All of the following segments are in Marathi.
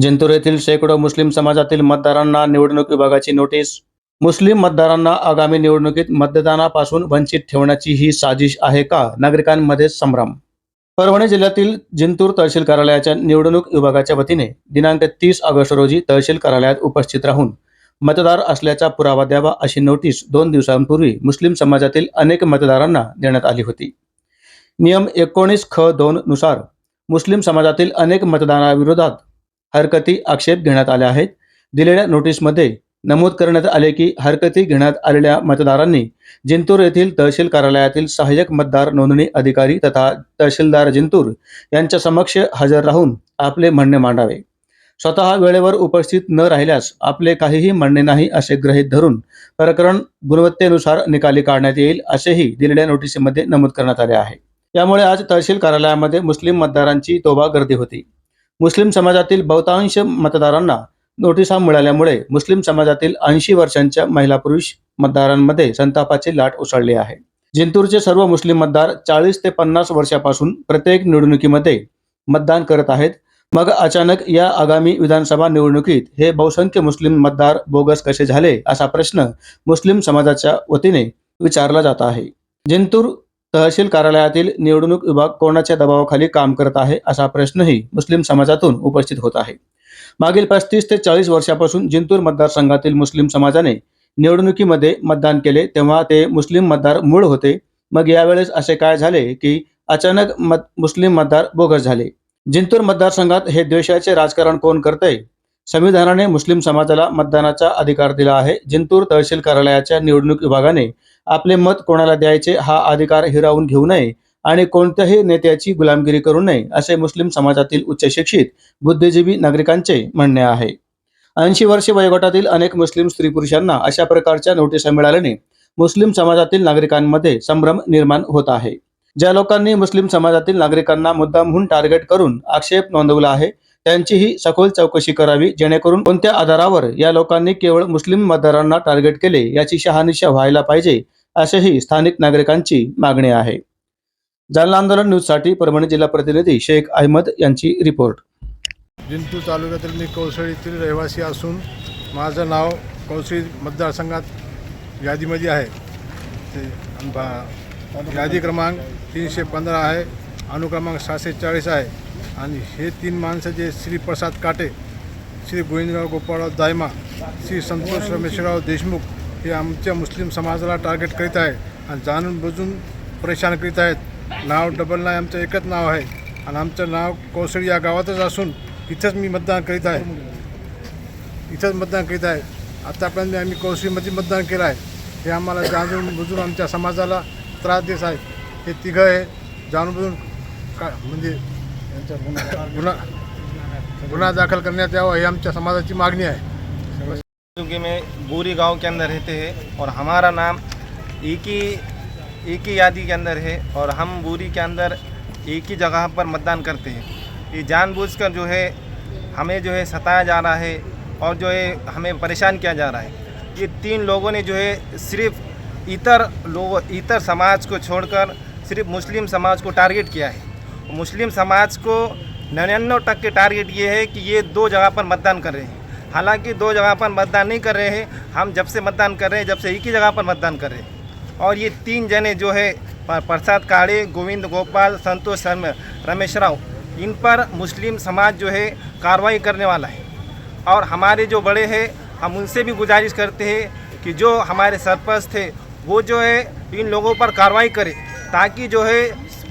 जिंतूर येथील शेकडो मुस्लिम समाजातील मतदारांना निवडणूक विभागाची नोटीस. मुस्लिम मतदारांना आगामी निवडणुकीत मतदानापासून वंचित ठेवण्याची ही साजिश आहे का? नागरिकांमध्ये संभ्रम. परभणी जिल्ह्यातील जिंतूर तहसील कार्यालयाच्या निवडणूक विभागाच्या वतीने दिनांक तीस ऑगस्ट रोजी तहसील कार्यालयात उपस्थित राहून मतदार असल्याचा पुरावा द्यावा अशी नोटीस दोन दिवसांपूर्वी मुस्लिम समाजातील अनेक मतदारांना देण्यात आली होती. नियम एकोणीस ख दोन नुसार मुस्लिम समाजातील अनेक मतदाराविरोधात हरकती आक्षेप घेण्यात आल्या आहेत. दिलेल्या नोटीसमध्ये नमूद करण्यात आले की हरकती घेण्यात आलेल्या मतदारांनी जिंतूर येथील तहसील कार्यालयातील सहाय्यक मतदार नोंदणी अधिकारी तथा तहसीलदार जिंतूर यांच्या समक्ष हजर राहून आपले म्हणणे मांडावे. स्वतः वेळेवर उपस्थित न राहिल्यास आपले काहीही म्हणणे नाही असे ग्रहित धरून प्रकरण गुणवत्तेनुसार निकाली काढण्यात येईल असेही दिलेल्या नोटीसमध्ये नमूद करण्यात आले आहे. त्यामुळे आज तहसील कार्यालयामध्ये मुस्लिम मतदारांची तोबा गर्दी होती. मुस्लिम समाजातील बहुतांश मतदारांना नोटिसा मिळाल्यामुळे मुस्लिम समाजातील ऐंशी वर्षांच्या महिला पुरुष मतदारांमध्ये संतापाची लाट उसळली आहे. जिंतूरचे सर्व मुस्लिम मतदार चाळीस ते पन्नास वर्षापासून प्रत्येक निवडणुकीमध्ये मतदान करत आहेत. मग अचानक या आगामी विधानसभा निवडणुकीत हे बहुसंख्य मुस्लिम मतदार बोगस कसे झाले असा प्रश्न मुस्लिम समाजाच्या वतीने विचारला जात आहे. जिंतूर तहसील कार्यालयातील निवडणूक विभाग कोणाच्या दबावाखाली काम करत आहे असा प्रश्नही मुस्लिम समाजातून उपस्थित होत आहे. मागील पस्तीस ते चाळीस वर्षापासून जिंतूर मतदारसंघातील मुस्लिम समाजाने निवडणुकीमध्ये मतदान केले तेव्हा ते मुस्लिम मतदार मूळ होते. मग यावेळेस असे काय झाले की अचानक मत मुस्लिम मतदार बोगस झाले. जिंतूर मतदारसंघात हे द्वेषाचे राजकारण कोण करतंय? संविधानाने मुस्लिम समाजाला मतदानाचा अधिकार दिला आहे. जिंतूर तहसील कार्यालयाच्या निवडणूक विभागाने आपले मत कोणाला द्यायचे हा अधिकार हिरावून घेऊ नये आणि कोणत्याही नेत्याची गुलामगिरी करू नये असे मुस्लिम समाजातील उच्च शिक्षित बुद्धिजीवी नागरिकांचे म्हणणे आहे. ऐंशी वर्षे वयोगटातील अनेक मुस्लिम स्त्री पुरुषांना अशा प्रकारच्या नोटिसा मिळाल्याने मुस्लिम समाजातील नागरिकांमध्ये संभ्रम निर्माण होत आहे. ज्या लोकांनी मुस्लिम समाजातील नागरिकांना मुद्दामहून टार्गेट करून आक्षेप नोंदवला आहे त्यांचीही सखोल चौकशी करावी जेणेकरून कोणत्या आधारावर या लोकांनी केवळ मुस्लिम मतदारांना टार्गेट केले याची शहानिशा व्हायला पाहिजे असेही स्थानिक नागरिकांची मागणी आहे. जालना आंदोलन न्यूजसाठी परभणी जिल्हा प्रतिनिधी शेख अहमद यांची रिपोर्ट. जिंतूर तालुक्यातील मी कौसळीतील रहिवासी असून माझं नाव कौसळी मतदारसंघात यादीमध्ये आहे. बा- यादी क्रमांक तीनशे पंधरा आहे अनुक्रमांक सहाशे चाळीस आहे. आणि हे तीन माणसं जे श्री प्रसाद काटे श्री गोविंदराव गोपाळराव दायमा श्री संतोष रमेशराव देशमुख हे आमच्या मुस्लिम समाजाला टार्गेट करीत आहे. आणि जाणून बुजून परेशान करीत आहेत. नाव डबल नाही आमचं एकच नाव आहे. आणि आमचं नाव कोसळी या गावातच असून इथंच मी मतदान करीत आहे. इथंच मतदान करीत आहे. आत्तापर्यंत आम्ही कोसळीमध्ये मतदान केलं आहे. हे आम्हाला जाणून बुजून आमच्या समाजाला त्रास देत आहे हे तिघं आहे जाणून बुजून का म्हणजे गुन्हा गुन्हा दाखल करण्यात यावा ही आमच्या समाजाची मागणी आहे. क्योंकि मैं बोरी गाँव के अंदर रहते हैं और हमारा नाम एक ही एक ही यादी के अंदर है और हम बोरी के अंदर एक ही जगह पर मतदान करते हैं। ये जानबूझकर जो है, हमें जो है सताया जा रहा है और जो है हमें परेशान किया जा रहा है। ये तीन लोगों ने जो है सिर्फ़ इतर लोग, इतर समाज को छोड़कर सिर्फ़ मुस्लिम समाज को टारगेट किया है। मुस्लिम समाज को निन्यानवे टक्के टारगेट ये है कि ये दो जगह पर मतदान कर रहे हैं। हालाँकि दो जगह पर मतदान नहीं कर रहे हैं। हम जब से मतदान कर रहे हैं, जब से एक ही जगह पर मतदान कर रहे हैं। और ये तीन जने जो है प्रसाद काड़े, गोविंद गोपाल, संतोष शर्मा, रमेश राव, इन पर मुस्लिम समाज जो है, कार्रवाई करने वाला है। और हमारे जो बड़े हैं, हम उनसे भी गुजारिश करते हैं कि जो हमारे सरपंच थे, वो जो है, इन लोगों पर कार्रवाई करे, ताकि जो है,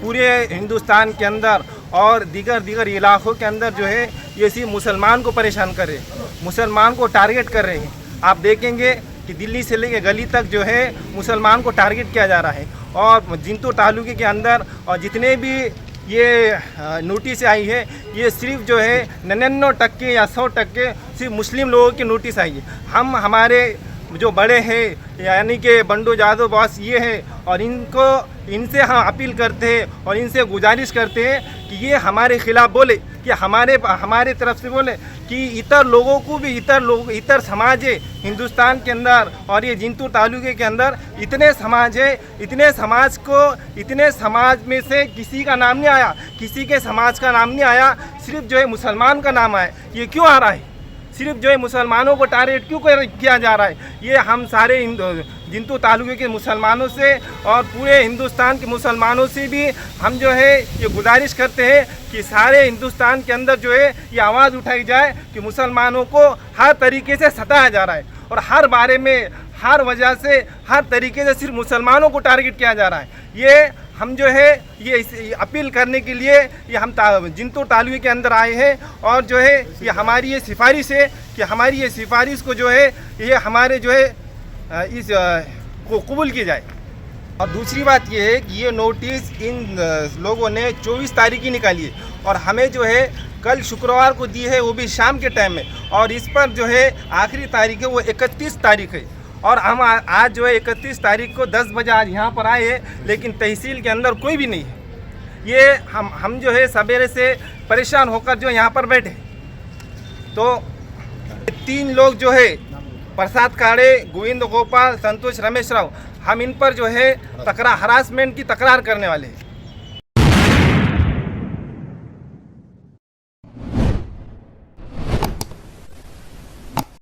पूरे हिंदुस्तान के अंदर और दीगर दीगर इलाकों के अंदर जो है, ये सिर्फ़ मुसलमान को परेशान कर। मुसलमान को टारगेट कर रहे हैं। आप देखेंगे कि दिल्ली से लेकर गली तक जो है मुसलमान को टारगेट किया जा रहा है। और जिंतूर तालुके के अंदर और जितने भी ये नोटिस आई है, ये सिर्फ़ जो है निन्यानवे टक्के या सौ टक्के सिर्फ़ मुस्लिम लोगों की नोटिस आई है। हम, हमारे जो बड़े हैं, यानी कि बंडू जादव बॉस, ये है और इनको, इनसे हम अपील करते हैं और इनसे गुजारिश करते हैं कि ये हमारे खिलाफ बोले, कि हमारे हमारे तरफ़ से बोले कि इतर लोगों को भी, इतर लोग, इतर समाज है हिंदुस्तान के अंदर और ये जिंतू तालुके के अंदर इतने समाज है, इतने समाज को, इतने समाज में से किसी का नाम नहीं आया, किसी के समाज का नाम नहीं आया, सिर्फ़ जो है मुसलमान का नाम आया। ये क्यों आ रहा है? सिर्फ़ जो है मुसलमानों को टारगेट क्यों किया जा रहा है? ये हम सारे जिंतू तालुके के मुसलमानों से और पूरे हिंदुस्तान के मुसलमानों से भी हम जो है ये गुजारिश करते हैं कि सारे हिंदुस्तान के अंदर जो है ये आवाज़ उठाई जाए कि मुसलमानों को हर तरीके से सताया जा रहा है और हर बारे में, हर वजह से, हर तरीके से सिर्फ़ मुसलमानों को टारगेट किया जा रहा है। ये हम जो है ये अपील करने के लिए ये हम ता, जिंतूर तालुके के अंदर आए हैं और जो है ये हमारी ये सिफारिश है कि हमारी ये सिफारिश को जो है ये हमारे जो है इस को कबूल की जाए। और दूसरी बात ये है कि ये नोटिस इन लोगों ने 24 तारीख की निकाली है और हमें जो है कल शुक्रवार को दी है वो भी शाम के टाइम में और इस पर जो है आखिरी तारीख है वो 31 तारीख है। और हम आ- आज जो है 31 तारीख को 10 बजे आज यहाँ पर आए लेकिन तहसील के अंदर कोई भी नहीं है। ये हम हम जो है सवेरे से परेशान होकर जो यहाँ पर बैठे तो तीन लोग जो है, प्रसाद काड़े, गोविंद गोपाल, संतोष रमेश राव, हम इन पर जो है तकरार हरासमेंट की तकरार करने वाले हैं।